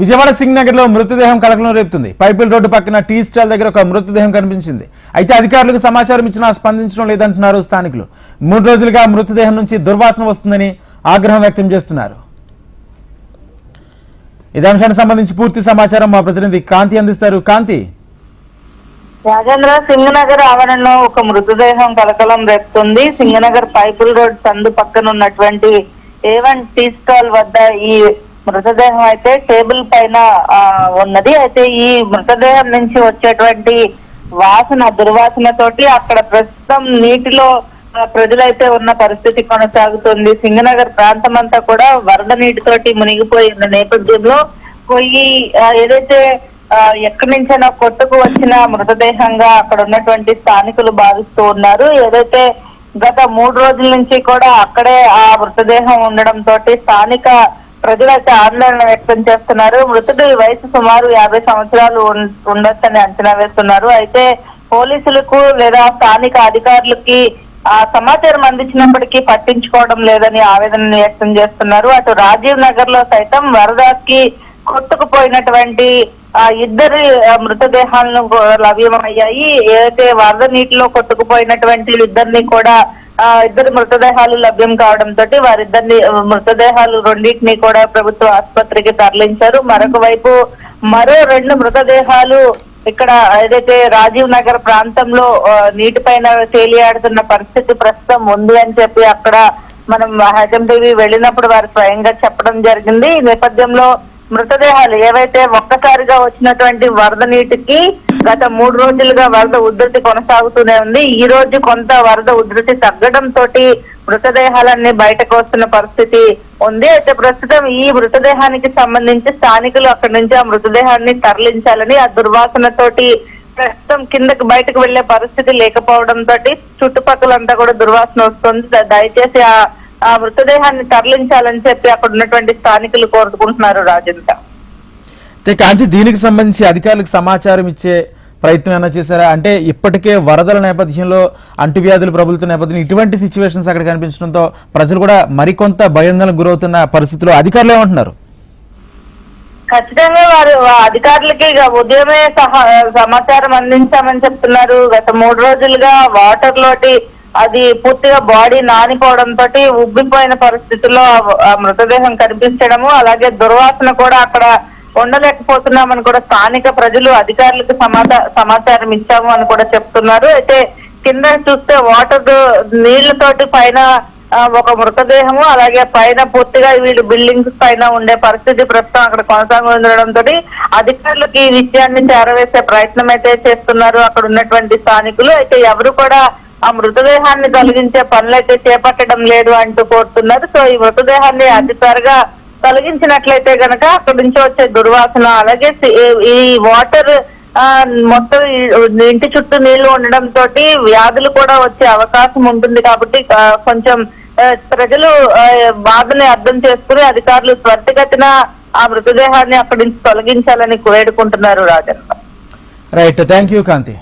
విజయవాడ సింగ్ నగర్లో మృతదేహం కలకలం రేపుతుంది. పైపుల్ రోడ్డు పక్కన టీ స్టాల్ దగ్గర ఒక మృతదేహం కనిపించింది. అయితే అధికారులకు సమాచారం ఇచ్చినా స్పందించడం లేదంటున్నారు స్థానికులు. మూడు రోజులుగా మృతదేహం నుంచి దుర్వాసన వస్తుందని ఆగ్రహం వ్యక్తం చేస్తున్నారు. ఇదే అంశానికి సంబంధించి పూర్తి సమాచారం మా ప్రతినిధి కాంతి అందిస్తారు. కాంతి? రాజేంద్ర సింగనగర్ ఆవరణలో ఒక మృతదేహం కలకలం రేపుతుంది. సింగనగర్ పైపుల్ రోడ్ సందు పక్కన ఉన్నటువంటి ఏ వన్ టీ స్టాల్ వద్ద ఈ మృతదేహం అయితే టేబుల్ పైన ఆ, ఉన్నది. అయితే ఈ మృతదేహం నుంచి వచ్చేటువంటి వాసన దుర్వాసన తోటి అక్కడ ప్రస్తుతం నీటిలో ప్రజలైతే ఉన్న పరిస్థితి కొనసాగుతుంది. సింగనగర్ ప్రాంతం అంతా కూడా వరద నీటితోటి మునిగిపోయి ఉన్న నేపథ్యంలో పోయి ఏదైతే ఆ, ఎక్కడి నుంచైనా కొట్టుకు వచ్చిన మృతదేహంగా అక్కడ ఉన్నటువంటి స్థానికులు భావిస్తూ ఉన్నారు. ఏదైతే గత మూడు రోజుల నుంచి కూడా అక్కడే ఆ మృతదేహం ఉండడం తోటి స్థానిక ప్రజలైతే ఆందోళన వ్యక్తం చేస్తున్నారు. మృతుడి వయసు సుమారు యాభై సంవత్సరాలు ఉండొచ్చని అంచనా వేస్తున్నారు. అయితే పోలీసులకు లేదా స్థానిక అధికారులకి ఆ సమాచారం అందించినప్పటికీ పట్టించుకోవడం లేదని ఆవేదన వ్యక్తం చేస్తున్నారు. అటు రాజీవ్ నగర్లో సైతం వరదకి కొట్టుకుపోయినటువంటి ఇద్దరి ఆ, మృతదేహాలను లభ్యమయ్యాయి. ఏదైతే వరద నీటిలో కొట్టుకుపోయినటువంటి ఇద్దరిని కూడా ఆ ఇద్దరు మృతదేహాలు లభ్యం కావడంతో వారిద్దరిని మృతదేహాలు రెండింటిని కూడా ప్రభుత్వ ఆసుపత్రికి తరలించారు. మరొక వైపు మరో రెండు మృతదేహాలు ఇక్కడ ఏదైతే రాజీవ్ నగర్ ప్రాంతంలో నీటి నీటిపైన తేలియాడుతున్న పరిస్థితి ప్రస్తుతం ఉంది అని చెప్పి అక్కడ మనం హెచ్ఎం టీవీ వెళ్ళినప్పుడు వారు స్వయంగా చెప్పడం జరిగింది. ఈ నేపథ్యంలో మృతదేహాలు ఏవైతే ఒక్కసారిగా వచ్చినటువంటి వరద నీటికి గత మూడు రోజులుగా వరద ఉధృతి కొనసాగుతూనే ఉంది. ఈ రోజు కొంత వరద ఉధృతి తగ్గడం తోటి మృతదేహాలన్నీ బయటకు వస్తున్న పరిస్థితి ఉంది. అయితే ప్రస్తుతం ఈ మృతదేహానికి సంబంధించి స్థానికులు అక్కడి నుంచి ఆ మృతదేహాన్ని తరలించాలని ఆ దుర్వాసన తోటి ప్రస్తుతం కిందకి బయటకు వెళ్ళే పరిస్థితి లేకపోవడం తోటి చుట్టుపక్కలంతా కూడా దుర్వాసన వస్తుంది. దయచేసి ఆ ఆ మృతదేహాన్ని తరలించాలని చెప్పి అక్కడ ఉన్నటువంటి స్థానికులు కోరుకుంటున్నారు రాజంతా అయితే కాంతి దీనికి సంబంధించి అధికారులకు సమాచారం ఇచ్చే ప్రయత్నం ఏమైనా చేశారా? అంటే ఇప్పటికే వరదల నేపథ్యంలో అంటువ్యాధులు ప్రబలుతున్న నేపథ్యంలో ఇటువంటి సిచ్యువేషన్స్ అక్కడ కనిపించడంతో ప్రజలు కూడా మరికొంత భయాందోళనకు గురవుతున్న పరిస్థితిలో అధికారులు ఏమంటున్నారు? ఖచ్చితంగా వారు అధికారులకి ఉదయమే సహా సమాచారం అందించామని చెప్తున్నారు. గత మూడు రోజులుగా వాటర్ లోటి అది పూర్తిగా బాడీ నానిపోవడం తోటి ఉబ్బిపోయిన పరిస్థితుల్లో మృతదేహం కనిపించడము అలాగే దుర్వాసన కూడా అక్కడ ఉండలేకపోతున్నామని కూడా స్థానిక ప్రజలు అధికారులకు సమాచారం ఇచ్చాము అని కూడా చెప్తున్నారు. అయితే కింద చూస్తే వాటర్ నీళ్ళతోటి పైన ఒక మృతదేహము అలాగే పైన పూర్తిగా వీళ్ళు బిల్డింగ్స్ పైన ఉండే పరిస్థితి ప్రస్తుతం అక్కడ కొనసాగుతుండడంతో అధికారులకు ఈ విషయాన్ని చేరవేసే ప్రయత్నం అయితే చేస్తున్నారు అక్కడ ఉన్నటువంటి స్థానికులు. అయితే ఎవరు కూడా ఆ మృతదేహాన్ని తొలగించే పనులైతే చేపట్టడం లేదు అంటూ కోరుతున్నారు. సో ఈ మృతదేహాన్ని అతి త్వరగా తొలగించినట్లయితే గనక అక్కడి నుంచి వచ్చే దుర్వాసన అలాగే ఈ వాటర్ మొత్తం ఇంటి చుట్టూ నీళ్ళు ఉండడం తోటి వ్యాధులు కూడా వచ్చే అవకాశం ఉంటుంది కాబట్టి కొంచెం ప్రజలు బాధని అర్థం చేసుకుని అధికారులు త్వరితగతిన ఆ మృతదేహాన్ని అక్కడి నుంచి తొలగించాలని వేడుకుంటున్నారు Rajan right thank you Kanthi